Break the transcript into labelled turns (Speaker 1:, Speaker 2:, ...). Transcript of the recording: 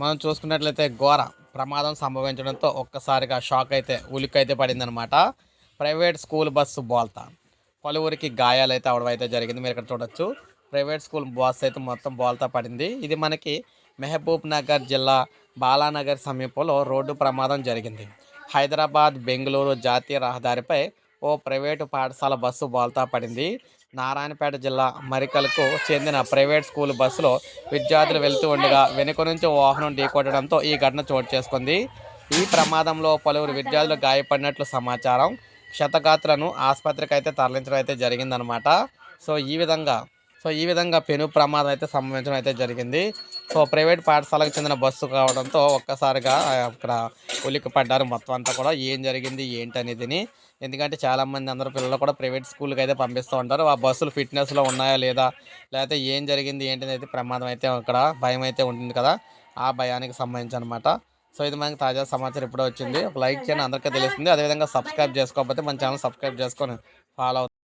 Speaker 1: మనం చూసుకున్నట్లయితే ఘోర ప్రమాదం సంభవించడంతో ఒక్కసారిగా షాక్ అయితే ఉలికైతే పడిందనమాట ప్రైవేట్ స్కూల్ బస్సు బోల్తా. పలువురికి గాయాలు అయితే అవడం అయితే జరిగింది. మీరు ఇక్కడ చూడొచ్చు. ప్రైవేట్ స్కూల్ బస్ అయితే మొత్తం బోల్తా పడింది. ఇది మనకి మెహబూబ్ నగర్ జిల్లా బాలానగర్ సమీపంలో రోడ్డు ప్రమాదం జరిగింది. హైదరాబాద్ బెంగళూరు జాతీయ రహదారిపై ఓ ప్రైవేటు పాఠశాల బస్సు బోల్తా పడింది. నారాయణపేట జిల్లా మరికలకు చెందిన ప్రైవేట్ స్కూల్ బస్సులో విద్యార్థులు వెళ్తూ ఉండగా వెనుక నుంచి వాహనం ఢీకొట్టడంతో ఈ ఘటన చోటు చేసుకుంది. ఈ ప్రమాదంలో పలువురు విద్యార్థులు గాయపడినట్లు సమాచారం. క్షతగాత్రులను ఆసుపత్రికి అయితే తరలించడం అయితే జరిగిందనమాట సో ఈ విధంగా సో ఈ విధంగా పెను ప్రమాదం అయితే సంభవించడం అయితే జరిగింది. సో ప్రైవేట్ పాఠశాలకు చెందిన బస్సు కావడంతో ఒక్కసారిగా అక్కడ ఉలిక్కి పడ్డారు మొత్తం అంతా కూడా. ఏం జరిగింది ఏంటి అనేదిని ఎందుకంటే చాలామంది అందరూ పిల్లలు కూడా ప్రైవేట్ స్కూల్కి అయితే పంపిస్తూ ఉంటారు. ఆ బస్సులు ఫిట్నెస్లో ఉన్నాయా లేదా లేకపోతే ఏం జరిగింది ఏంటి అనేది ప్రమాదం అయితే అక్కడ భయం అయితే ఉంటుంది కదా ఆ భయానికి సంబంధించి అనమాట సో ఇది మనకి తాజా సమాచారం ఇప్పుడే వచ్చింది. ఒక లైక్ చేయండి అందరికీ తెలుస్తుంది. అదేవిధంగా సబ్స్క్రైబ్ చేసుకోకపోతే మన ఛానల్ సబ్స్క్రైబ్ చేసుకొని ఫాలో